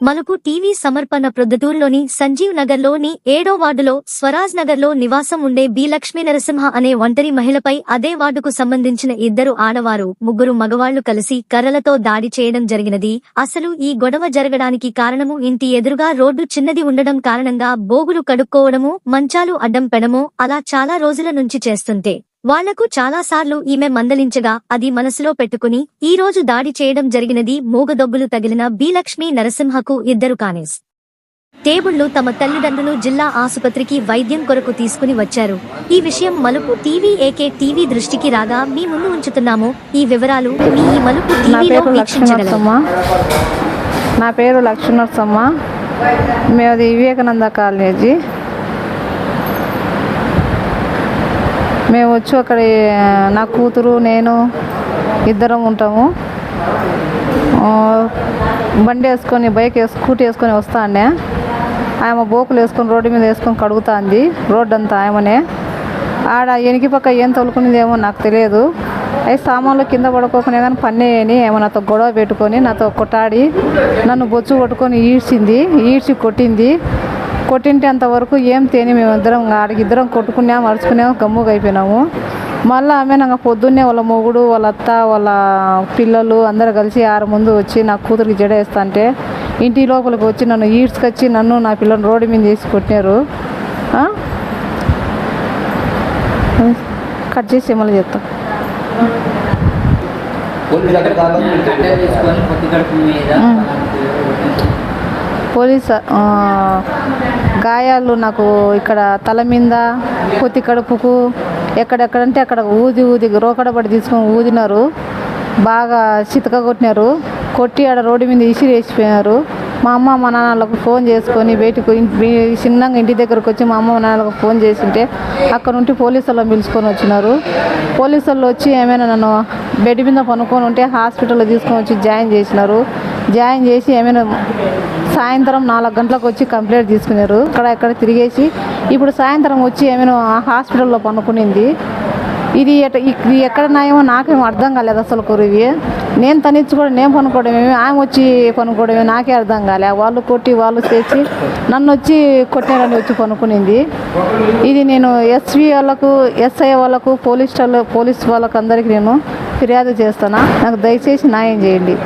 మనకు టీవీ సమర్పణ ప్రొద్దుటూరులోని సంజీవ్ నగర్లోని ఏడో వార్డులో స్వరాజ్ నగర్లో నివాసం ఉండే బి లక్ష్మీ నరసింహ అనే ఒంటరి మహిళపై అదే వార్డుకు సంబంధించిన ఇద్దరు ఆడవారు ముగ్గురు మగవాళ్ళు కలిసి కర్రలతో దాడి చేయడం జరిగినది. అసలు ఈ గొడవ జరగడానికి కారణము ఇంటి ఎదురుగా రోడ్డు చిన్నది ఉండడం కారణంగా బోగులు కడుక్కోవడము మంచాలు అడ్డం పెడము అలా చాలా రోజుల నుంచి చేస్తుంటే వాళ్ళకు చాలాసార్లు ఈమె మందలించగా అది మనసులో పెట్టుకుని ఈ రోజు దాడి చేయడం జరిగినది మూగదొబ్బులు తగిలిన బి లక్ష్మీ నరసింహకు ఇద్దరు కానేస్. టేబుళ్ళు తమ తల్లిదండ్రులు జిల్లా ఆసుపత్రికి వైద్యం కొరకు తీసుకుని వచ్చారు. ఈ విషయం మలుపు టీవీ ఏకే టీవీ దృష్టికి రాగా మీ ముందు ఉంచుతున్నాము. ఈ వివరాలు మీ ఈ మలుపు టీవీలో వీక్షించగలరు. నా పేరు లక్ష్మీనరసమ్మ మేది వివేకానంద కాలేజీ. మేము వచ్చి అక్కడ నా కూతురు నేను ఇద్దరం ఉంటాము. బండి వేసుకొని బైక్ వేసు స్కూటీ వేసుకొని వస్తాండే ఆమె బోకులు వేసుకొని రోడ్డు మీద వేసుకొని కడుగుతాంది రోడ్డు అంతా ఆమెనే. ఆడ ఎనికి పక్క ఏం తొలుకునేదేమో నాకు తెలియదు. అవి సామాన్లు కింద పడుకోకుండా కానీ పన్నేయని ఏమో నాతో గొడవ పెట్టుకొని నాతో కొట్టాడి నన్ను బొచ్చు కొట్టుకొని ఈడ్చింది ఈడ్చి కొట్టింది. కొట్టింటే అంతవరకు ఏం తేని మేము ఇద్దరం ఆడికి ఇద్దరం కొట్టుకున్నాం అరుచుకున్నాం గమ్ముగా అయిపోయినాము. మళ్ళీ ఆమె నాకు పొద్దున్నే వాళ్ళ మొగుడు వాళ్ళ అత్త వాళ్ళ పిల్లలు అందరు కలిసి ఆరు ముందు వచ్చి నా కూతురికి జడ వేస్తా అంటే ఇంటి లోపలికి వచ్చి నన్ను ఈడ్చుకొచ్చి నన్ను నా పిల్లలు రోడ్డు మీద వేసి కొట్టినారు. ఆ? కట్ చేసి మళ్ళీ చెప్తా. పోలీస్ తీసుకొని కడుపు మీద పోలీస్ గాయాలు నాకు ఇక్కడ తల మీద పొత్తి కడుపుకు ఎక్కడెక్కడంటే అక్కడ ఊది ఊది రోకడబడి తీసుకొని ఊదినారు. బాగా చితక కొట్టినారు. కొట్టి ఆడ రోడ్డు మీద ఇసిరి వేసిపోయినారు. మా అమ్మ మా నాన్నలకు ఫోన్ చేసుకొని బయటకు చిన్నగా ఇంటి దగ్గరకు వచ్చి మా అమ్మ మా నాన్నలకు ఫోన్ చేసింటే అక్కడ నుండి పోలీసు వాళ్ళని పిలుచుకొని వచ్చినారు. పోలీసు వాళ్ళు వచ్చి ఏమైనా నన్ను బెడ్ మీద పనుకొని ఉంటే హాస్పిటల్లో తీసుకొని వచ్చి జాయిన్ చేసినారు. జాయిన్ చేసి ఏమైనా సాయంత్రం నాలుగు గంటలకు వచ్చి కంప్లైంట్ తీసుకున్నారు. అక్కడ ఇక్కడ తిరిగేసి ఇప్పుడు సాయంత్రం వచ్చి ఏమైనా హాస్పిటల్లో పనుకునింది. ఇది ఇది ఎక్కడ న్యాయమో నాకేం అర్థం కాలేదు అసలు కురివి. నేను తనిచ్చుకోవడం నేను పనుకోవడమేమి ఆమె వచ్చి పనుకోవడమే నాకే అర్థం కాలే. వాళ్ళు కొట్టి వాళ్ళు చేసి నన్ను వచ్చి కొట్టారని వచ్చి పనుకునింది. ఇది నేను ఎస్వి వాళ్ళకు ఎస్ఐ వాళ్ళకు పోలీస్ వాళ్ళు పోలీస్ వాళ్ళకు అందరికీ నేను ఫిర్యాదు చేస్తాను? నాకు దయచేసి న్యాయం చేయండి.